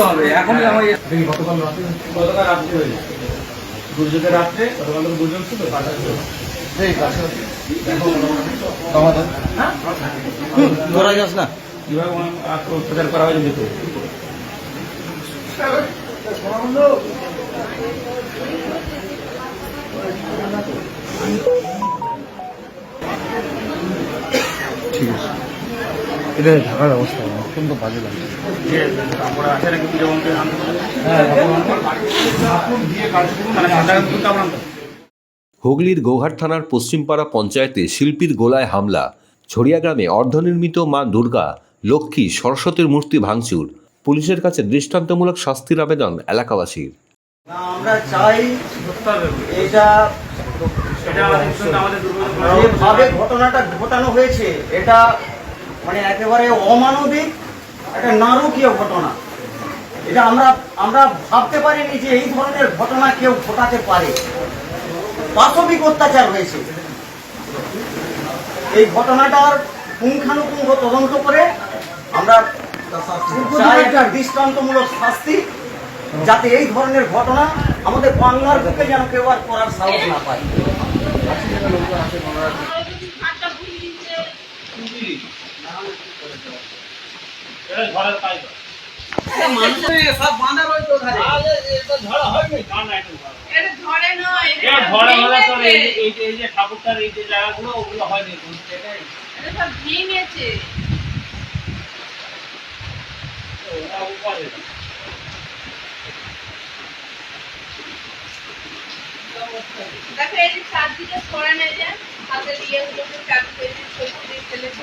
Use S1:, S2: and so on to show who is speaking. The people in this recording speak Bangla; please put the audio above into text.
S1: হবে এখনই আমার
S2: দেখি গতকাল রাতে
S1: গতকাল রাত্রে হয়েছে দুর্যোগের রাত্রে
S2: গতকাল তো দুজন ছিল
S1: তোরা যাস না।
S2: কীভাবে অত্যাচার করা হয়েছে যেতে
S3: ঠিক আছে। এটা ঢাকার অবস্থা অত্যন্ত বাজে
S2: আনতাম।
S4: হুগলির গৌহাট থানার পশ্চিমপাড়া পঞ্চায়েতে শিল্পীর গোলায় হামলা। ছড়িয়া গ্রামে অর্ধনির্মিত মা দুর্গা লক্ষ্মী সরস্বতীর মূর্তি ভাঙচুর। পুলিশের কাছে দৃষ্টান্তমূলক শাস্তির আবেদন এলাকাবাসীর।
S5: আমরা চাই এটা যেভাবে ঘটনাটা ঘটানো হয়েছে এটা মানে একেবারে অমানবিক একটা নারকীয় ঘটনা। এটা আমরা আমরা ভাবতে পারিনি যে এই ধরনের ঘটনা কেউ ঘটাতে পারে। পাশবিক অত্যাচার হয়েছে। এই ঘটনাটার পুঙ্খানুপুঙ্খ তদন্ত করে আমরা একটা দৃষ্টান্তমূলক শাস্তি যাতে এই ধরনের ঘটনা আমাদের বাংলার বুকে যেন কেউ আর করার সাহস না পায়।
S2: ঠাকুরটার এই যে জায়গাগুলো ওগুলো হয়নি। এটাই
S6: এটা সব ভেঙেছে। দেখো এই যে চারদিকে সরানো যায় হাতে দিয়ে দিয়ে ফেলেছে।